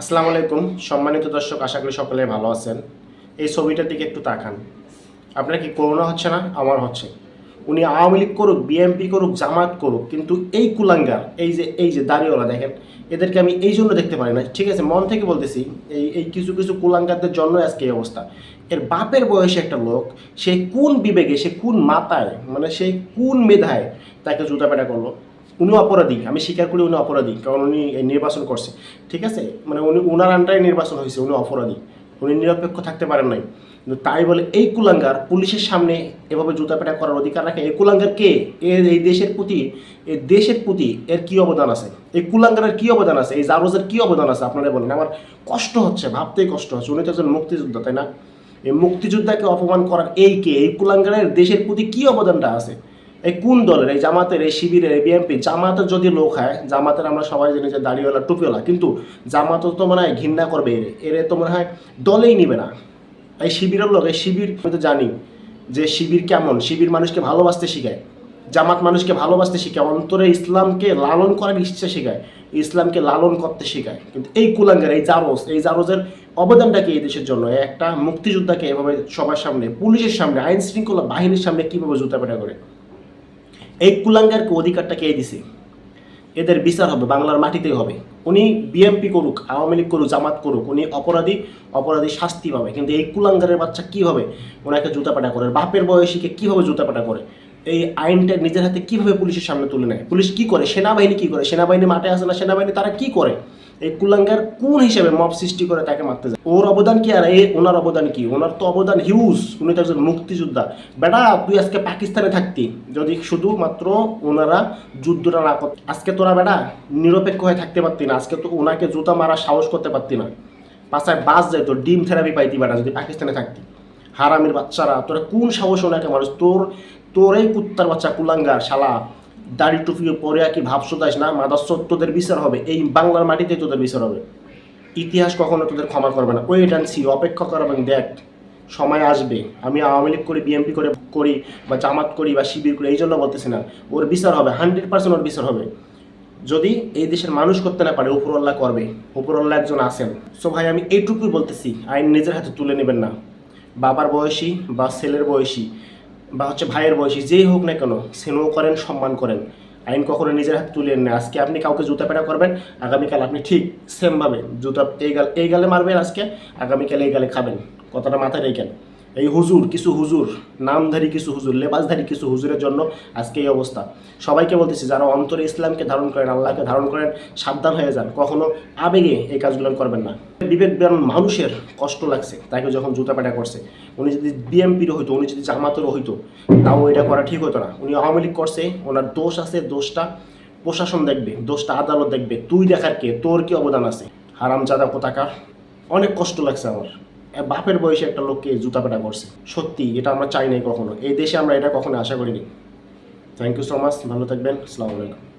আসসালামু আলাইকুম। সম্মানিত দর্শক, আশা করি সকলে ভালো আছেন। এই ছবিটার দিকে একটু তাকান। আপনার কি করোনা হচ্ছে না? আমার হচ্ছে। উনি আওয়ামী লীগ করুক, বিএনপি করুক জামাত করুক, কিন্তু এই কুলাঙ্গার, এই যে এই যে দাঁড়িয়েওয়ালা দেখেন, এদেরকে আমি এই জন্য দেখতে পারি না। ঠিক আছে, মন থেকে বলতেছি, এই এই কিছু কিছু কুলাঙ্গারদের জন্য আজকে এই অবস্থা। এর বাপের বয়সে একটা লোক, সে কোন বিবেকে, সে কোন মাথায় মানে সেই কোন মেধায় তাকে জুতা পেটা করল? উনি অপরাধী, আমি স্বীকার করি উনি অপরাধী, কারণ উনি নির্বাচন করছে। ঠিক আছে? মানে উনি, উনার আন্ডারে নির্বাচন হয়েছে, উনি অপরাধী। উনি নিরপেক্ষ থাকতে পারেন নাই। কিন্তু তাই বলে এই কুলাঙ্গার পুলিশের সামনে এভাবে জুতা পেটা করার অধিকার রাখে। এই কুলাঙ্গার কে? এর এই দেশের প্রতি, এই দেশের প্রতি এর কি অবদান আছে? এই কুলাঙ্গারের কি অবদান আছে? এই জারোজের কি অবদান আছে? আপনারা বলেন। আমার কষ্ট হচ্ছে, ভাবতেই কষ্ট হচ্ছে। উনি তো একজন মুক্তিযোদ্ধা, তাই না? এই মুক্তিযোদ্ধাকে অপমান করার এই কে? এই কুলাঙ্গারের দেশের প্রতি কি অবদানটা আছে? এই কোন দলের? এই জামাতের, এই শিবিরের, এই বিএনপি জামাতের যদি লোক হয়, জামাতের আমরা সবাই জানি যে দাড়িওয়ালা, টুপিওয়ালা, কিন্তু জামাত তো মনে হয় ঘৃণা করবে এরে। এরে তো মনে হয় দলেই নিবে না। এই শিবিরের লোক, এই শিবির, আমি তো জানি যে শিবির কেমন। শিবির মানুষকে ভালোবাসতে শেখায়। জামাত মানুষকে ভালোবাসতে শেখায়। অন্তরে ইসলামকে লালন করার ইচ্ছা শেখায়। ইসলামকে লালন করতে শেখায়। কিন্তু এই কুলাঙ্গার, এই জারোজ, এই জারোজের অবদানটা কি এই দেশের জন্য? একটা মুক্তিযোদ্ধাকে এভাবে সবার সামনে, পুলিশের সামনে আইন শৃঙ্খলা বাহিনীর সামনে কীভাবে জুতাপেটা করে? এই কুলাঙ্গারকে অধিকারটা কে দিছে? এদের বিচার হবে, বাংলার মাটিতেই হবে। উনি বিএমপি করুক, আওয়ামী লীগ করুক, জামাত করুক, উনি অপরাধী অপরাধী শাস্তি পাবে। কিন্তু এই কুলাঙ্গারের বাচ্চা কীভাবে ওনাকে জুতাপাটা করে। বাপের বয়সীকে কীভাবে জুতা পাটা করে? এই আইনটা নিজের হাতে কীভাবে পুলিশের সামনে তুলে নেয়? পুলিশ কি করে? সেনাবাহিনী কি করে? সেনাবাহিনী মাঠে আসে না, সেনাবাহিনী তারা কি করে? এই কুলাঙ্গার কোন হিসেবে মব সৃষ্টি করে তাকে মারতে যায়? ওর অবদান কি আর? এই ওনার অবদান কি? ওনার তো অবদান হিউজ উনি তো একজন মুক্তিযোদ্ধা। বেটা, তুই আজকে পাকিস্তানে থাকতি। যদি শুধুমাত্র ওনারা যুদ্ধটা না করত আজকে তোরা বেটা নিরপেক্ষ হয়ে থাকতে পারতি না। আজকে তো ওনাকে জুতা মারা সাহস করতে পারতি না। পাশায় বাস যায় তোর, ডিম থেরাপি পাইতি বেটা যদি পাকিস্তানে থাকতি। হারামির বাচ্চারা, তোরা কোন সাহস ওনাকে মানুষ তোর তোর এই কুত্তার বাচ্চা, কুলাঙ্গার, শালা। দাড়ি টুপি পরে আর কি ভাবছ দাস না? মাদাস তোদের বিচার হবে। এই বাংলার মাটিতে তোদের বিচার হবে। ইতিহাস কখনো তোদের ক্ষমা করবে না। ওয়েট অ্যান্ড সি অপেক্ষা কর এবং দেখ, সময় আসবে। আমি আওয়ামী লীগ করি বিএনপি করে করি, বা জামাত করি, বা শিবির করি, এই জন্য বলতেছি না। ওর বিচার হবে হান্ড্রেড পার্সেন্ট ওর বিচার হবে। যদি এই দেশের মানুষ করতে না পারে উপরওয়াল্লাহ করবে। উপরওয়াল্লাহ একজন আছেন। সো ভাই, আমি এইটুকুই বলতেছি, আইন নিজের হাতে তুলে নেবেন না। বাবার বয়সী বা ছেলের বয়সী। বা হচ্ছে ভাইয়ের বয়সী, যেই হোক না কেন, স্নেহ করেন, সম্মান করেন। আইন কখনো নিজের হাতে তুলে না। আজকে আপনি কাউকে জুতা পেটা করবেন, আগামীকাল আপনি ঠিক সেমভাবে জুতা এই গাল এই গালে মারবেন আজকে, আগামীকাল এই গালে খাবেন। কথাটা মাথায় রেখেন। এই হুজুর, কিছু হুজুর, নামধারী কিছু হুজুর, লেবাসধারী কিছু হুজুরের জন্য আজকে এই অবস্থা। সবাইকে বলতেছি, যারা অন্তরে ইসলামকে ধারণ করেন, আল্লাহকে ধারণ করেন, সাবধান হয়ে যান। কখনো আবেগে এই কাজগুলো করবেন না। বিবেক বিবেকবান মানুষের কষ্ট লাগছে, তাকে যখন জুতা পেটা করছে। উনি যদি বিএমপিরও হইতো, উনি যদি জামাতেরও হইতো, তাও এটা করা ঠিক হতো না। উনি আওয়ামী লীগ করছে, ওনার দোষ আছে, দোষটা প্রশাসন দেখবে, দোষটা আদালত দেখবে। তুই দেখার কে? তোর কি অবদান আছে? হারামজাদা কোথাকার? অনেক কষ্ট লাগছে আমার। বাপের বয়সে একটা লোককে জুতা পেটা করছে। সত্যি, এটা আমরা চাই নাই কখনো। এই দেশে আমরা এটা কখনো আশা করিনি। থ্যাংক ইউ সো মাচ ভালো থাকবেন, আসসালামু আলাইকুম।